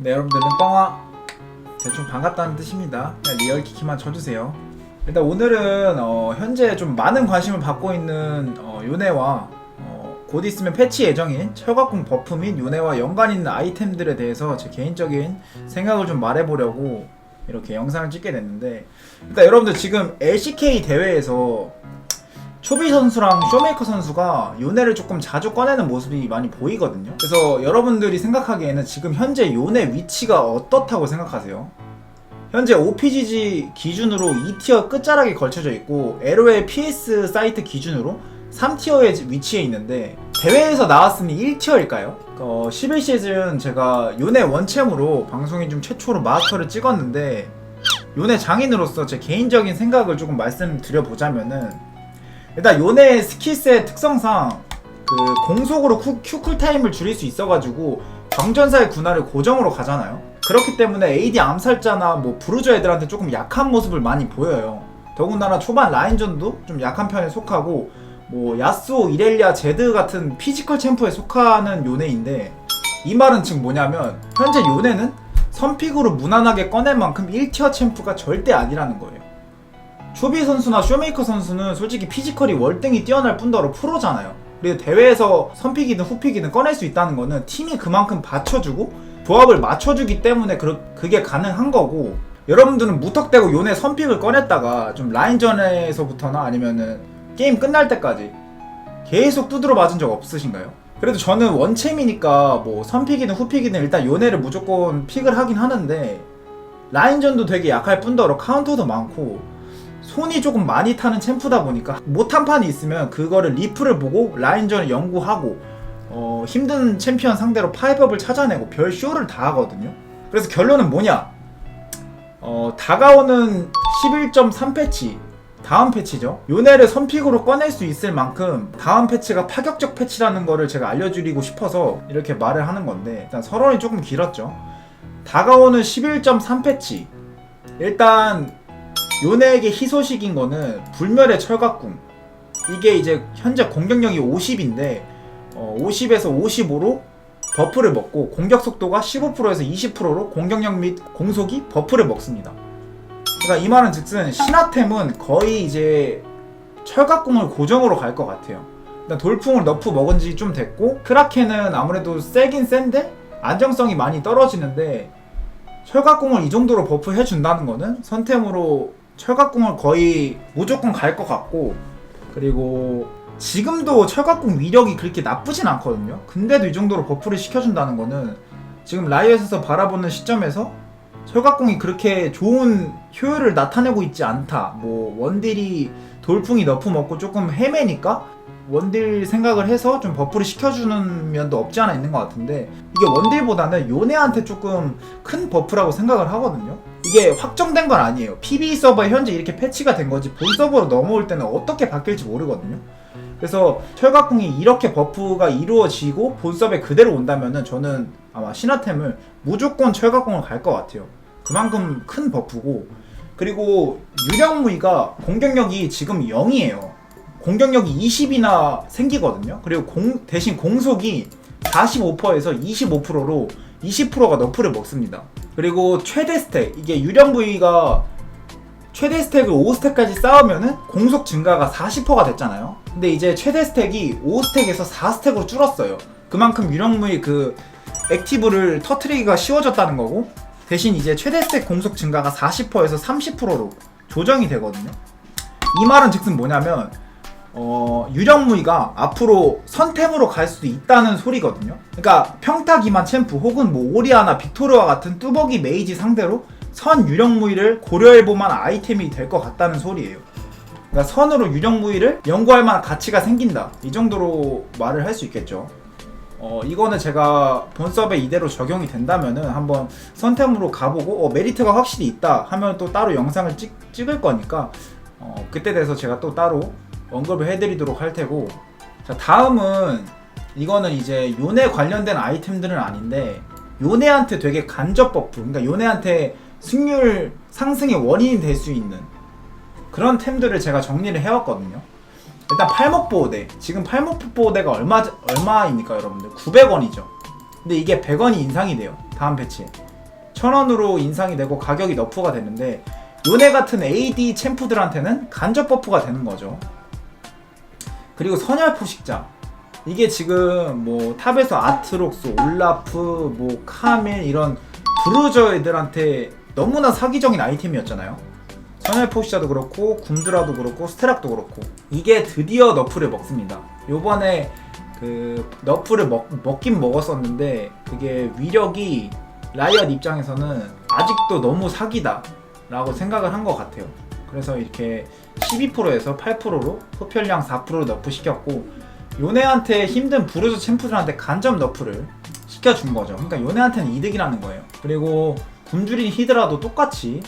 네 여러분들 눈뻥아. 대충 반갑다는 뜻입니다. 리얼 키키만 쳐주세요. 일단 오늘은 어, 현재 좀 많은 관심을 받고 있는 어, 요네와 어, 곧 있으면 패치 예정인 철갑궁 버프 및 요네와 연관 있는 아이템들에 대해서 제 개인적인 생각을 좀 말해보려고 이렇게 영상을 찍게 됐는데 일단 여러분들 지금 LCK 대회에서 초비 선수랑 쇼메이커 선수가 요네를 조금 자주 꺼내는 모습이 많이 보이거든요. 그래서 여러분들이 생각하기에는 지금 현재 요네 위치가 어떻다고 생각하세요? 현재 OPGG 기준으로 2티어 끝자락에 걸쳐져 있고 LOL PS 사이트 기준으로 3티어에 위치해 있는데 대회에서 나왔으니 1티어일까요? 어, 11 시즌 제가 요네 원챔으로 방송인 중 최초로 마스터를 찍었는데 요네 장인으로서 제 개인적인 생각을 조금 말씀드려보자면은 일단 요네 스킬셋 특성상 그 공속으로 큐, 큐 쿨타임을 줄일 수 있어가지고 경전사의 군화를 고정으로 가잖아요. 그렇기 때문에 AD 암살자나 뭐 브루저 애들한테 조금 약한 모습을 많이 보여요. 더군다나 초반 라인전도 좀 약한 편에 속하고 뭐 야스오, 이렐리아, 제드 같은 피지컬 챔프에 속하는 요네인데 이 말은 즉 뭐냐면 현재 요네는 선픽으로 무난하게 꺼낼 만큼 1티어 챔프가 절대 아니라는 거예요. 초비 선수나 쇼메이커 선수는 솔직히 피지컬이 월등히 뛰어날 뿐더러 프로잖아요. 그리고 대회에서 선픽이든 후픽이든 꺼낼 수 있다는 거는 팀이 그만큼 받쳐주고 조합을 맞춰주기 때문에 그, 그게 가능한 거고 여러분들은 무턱대고 요네 선픽을 꺼냈다가 좀 라인전에서부터나 아니면은 게임 끝날 때까지 계속 두드러 맞은 적 없으신가요? 그래도 저는 원챔이니까 뭐 선픽이든 후픽이든 일단 요네를 무조건 픽을 하긴 하는데 라인전도 되게 약할 뿐더러 카운터도 많고 손이 조금 많이 타는 챔프다 보니까 못한 판이 있으면 그거를 리플을 보고 라인전을 연구하고 어, 힘든 챔피언 상대로 파이법을 찾아내고 별 쇼를 다 하거든요. 그래서 결론은 뭐냐? 어, 다가오는 11.3 패치 다음 패치죠. 요네를 선픽으로 꺼낼 수 있을 만큼 다음 패치가 파격적 패치라는 거를 제가 알려드리고 싶어서 이렇게 말을 하는 건데 일단 서론이 조금 길었죠. 다가오는 11.3 패치 일단 요네에게 희소식인 거는 불멸의 철갑궁 이게 이제 현재 공격력이 50인데 어, 50에서 55로 버프를 먹고 공격 속도가 15%에서 20%로 공격력 및 공속이 버프를 먹습니다. 그러니까 이 말은 즉슨 신화템은 거의 이제 철갑궁을 고정으로 갈 것 같아요. 일단 돌풍을 너프 먹은 지 좀 됐고 크라켄은 아무래도 세긴 센데 안정성이 많이 떨어지는데 철갑궁을 이 정도로 버프 해준다는 거는 선템으로 철갑궁을 거의 무조건 갈 것 같고 그리고 지금도 철갑궁 위력이 그렇게 나쁘진 않거든요. 근데도 이 정도로 버프를 시켜준다는 거는 지금 라이엇에서 바라보는 시점에서 철갑궁이 그렇게 좋은 효율을 나타내고 있지 않다. 뭐 원딜이 돌풍이 너프 먹고 조금 헤매니까 원딜 생각을 해서 좀 버프를 시켜주는 면도 없지 않아 있는 것 같은데 이게 원딜보다는 요네한테 조금 큰 버프라고 생각을 하거든요. 이게 확정된 건 아니에요. PB 서버에 현재 이렇게 패치가 된 거지 본 서버로 넘어올 때는 어떻게 바뀔지 모르거든요. 그래서 철갑궁이 이렇게 버프가 이루어지고 본섭에 그대로 온다면은 저는 아마 신화템을 무조건 철갑궁을 갈 것 같아요. 그만큼 큰 버프고 그리고 유령무이가 공격력이 지금 0이에요. 공격력이 20이나 생기거든요. 그리고 공, 대신 공속이 45%에서 25%로 20%가 너프를 먹습니다. 그리고 최대 스택 이게 유령 부위가 최대 스택을 5스택까지 쌓으면은 공속 증가가 40%가 됐잖아요. 근데 이제 최대 스택이 5스택에서 4스택으로 줄었어요. 그만큼 유령무의 그 액티브를 터트리기가 쉬워졌다는 거고 대신 이제 최대 스택 공속 증가가 40%에서 30%로 조정이 되거든요. 이 말은 즉슨 뭐냐면 어, 유령무이가 앞으로 선템으로 갈 수도 있다는 소리거든요. 그러니까 평타 기만 챔프 혹은 뭐 오리아나 빅토르와 같은 뚜벅이 메이지 상대로 선 유령무이를 고려해볼 만한 아이템이 될 것 같다는 소리예요. 그러니까 선으로 유령무이를 연구할 만한 가치가 생긴다. 이 정도로 말을 할 수 있겠죠. 어, 이거는 제가 본섭에 이대로 적용이 된다면은 한번 선템으로 가보고 어, 메리트가 확실히 있다 하면 또 따로 영상을 찍, 찍을 거니까 어, 그때 돼서 제가 또 따로 언급을 해드리도록 할 테고 자 다음은 이거는 이제 요네 관련된 아이템들은 아닌데 요네한테 되게 간접 버프 그러니까 요네한테 승률 상승의 원인이 될 수 있는 그런 템들을 제가 정리를 해왔거든요 일단 팔목 보호대 지금 팔목 보호대가 얼마 얼마입니까 여러분들 900원이죠 근데 이게 100원이 인상이 돼요. 다음 패치에. 1000원으로 인상이 되고 가격이 너프가 되는데 요네 같은 AD 챔프들한테는 간접 버프가 되는 거죠. 그리고 선열 포식자. 이게 지금 뭐 탑에서 아트록스, 올라프, 뭐 카밀 이런 브루저 애들한테 너무나 사기적인 아이템이었잖아요. 선열 포식자도 그렇고 굼드라도 그렇고 스테락도 그렇고 이게 드디어 너프를 먹습니다. 요번에 그 너프를 먹, 먹긴 먹었었는데 그게 위력이 라이엇 입장에서는 아직도 너무 사기다 라고 생각을 한 것 같아요 그래서 이렇게 12%에서 8%로 흡혈량 4%로 너프 시켰고 요네한테 힘든 부르즈 챔프들한테 간접 너프를 시켜준 거죠. 그러니까 요네한테는 이득이라는 거예요. 그리고 굶주린 히드라도 똑같이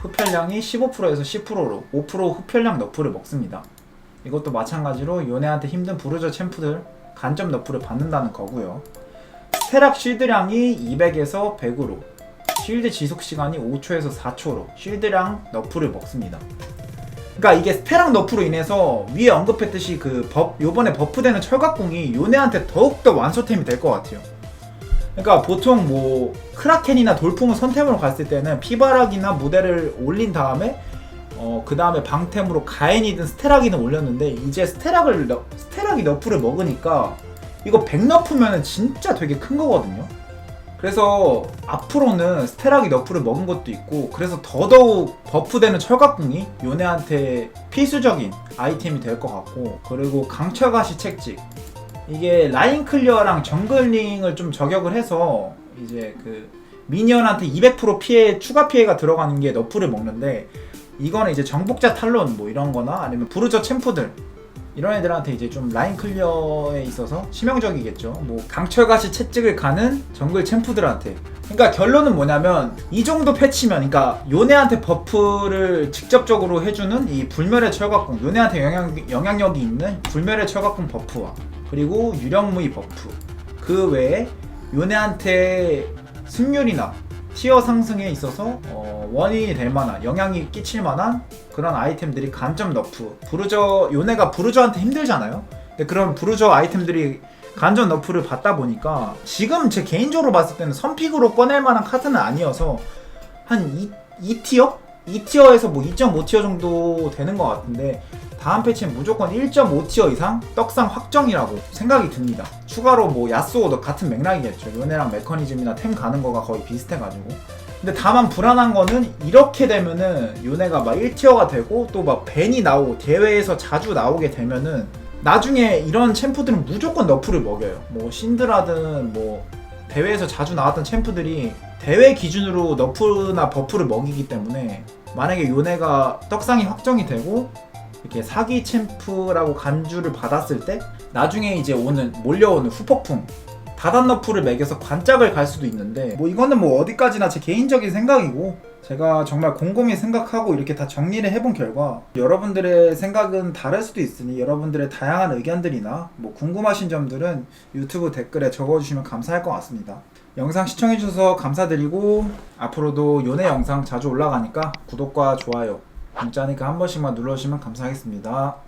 흡혈량이 15%에서 10%로 5% 흡혈량 너프를 먹습니다. 이것도 마찬가지로 요네한테 힘든 부르저 챔프들 간접 너프를 받는다는 거고요. 스테락 쉴드량이 200에서 100으로 쉴드 지속 시간이 5초에서 4초로 쉴드량 너프를 먹습니다. 그러니까 이게 스테락 너프로 인해서 위에 언급했듯이 그 법, 요번에 버프되는 철갑공이 요네한테 더욱더 완소템이 될 것 같아요. 그러니까 보통 뭐 크라켄이나 돌풍을 선템으로 갔을 때는 피바락이나 무대를 올린 다음에 어, 그 다음에 방템으로 가엔이든 스테락이든 올렸는데 이제 스테락을 너, 스테락이 너프를 먹으니까 이거 100 너프면은 진짜 되게 큰 거거든요. 그래서 앞으로는 스테락이 너프를 먹은 것도 있고 그래서 더더욱 버프되는 철갑궁이 요네한테 필수적인 아이템이 될 것 같고 그리고 강철가시 책찍 이게 라인 클리어랑 정글링을 좀 저격을 해서 이제 그 미니언한테 200% 피해 추가 피해가 들어가는 게 너프를 먹는데 이거는 이제 정복자 탈론 뭐 이런 거나 아니면 부르저 챔프들 이런 애들한테 이제 좀 라인 클리어에 있어서 치명적이겠죠. 뭐 강철같이 채찍을 가는 정글 챔프들한테. 그러니까 결론은 뭐냐면 이 정도 패치면 그러니까 요네한테 버프를 직접적으로 해주는 이 불멸의 철갑공 요네한테 영향, 영향력이 있는 불멸의 철갑공 버프와 그리고 유령무이 버프 그 외에 요네한테 승률이나 티어 상승에 있어서 어, 원인이 될 만한 영향이 끼칠 만한 그런 아이템들이 간접 너프 부르저 요네가 부르저한테 힘들잖아요 근데 그런 부르저 아이템들이 간접 너프를 받다 보니까 지금 제 개인적으로 봤을 때는 선픽으로 꺼낼 만한 카드는 아니어서 한 2, 2티어? 2티어에서 뭐 2.5티어 정도 되는 것 같은데 다음 패치는 무조건 1.5티어 이상 떡상 확정이라고 생각이 듭니다. 추가로 뭐 야스오도 같은 맥락이겠죠. 요네랑 메커니즘이나 템 가는 거가 거의 비슷해가지고. 근데 다만 불안한 거는 이렇게 되면은 요네가 막 1티어가 되고 또 막 벤이 나오고 대회에서 자주 나오게 되면은 나중에 이런 챔프들은 무조건 너프를 먹여요. 뭐 신드라든 뭐 대회에서 자주 나왔던 챔프들이 대회 기준으로 너프나 버프를 먹이기 때문에 만약에 요네가 떡상이 확정이 되고 이렇게 사기 챔프라고 간주를 받았을 때 나중에 이제 오는 몰려오는 후폭풍 다단 너프를 매겨서 관짝을 갈 수도 있는데 뭐 이거는 뭐 어디까지나 제 개인적인 생각이고 제가 정말 곰곰이 생각하고 이렇게 다 정리를 해본 결과 여러분들의 생각은 다를 수도 있으니 여러분들의 다양한 의견들이나 뭐 궁금하신 점들은 유튜브 댓글에 적어주시면 감사할 것 같습니다. 영상 시청해주셔서 감사드리고 앞으로도 요네 영상 자주 올라가니까 구독과 좋아요 문자니까 한 번씩만 눌러주시면 감사하겠습니다.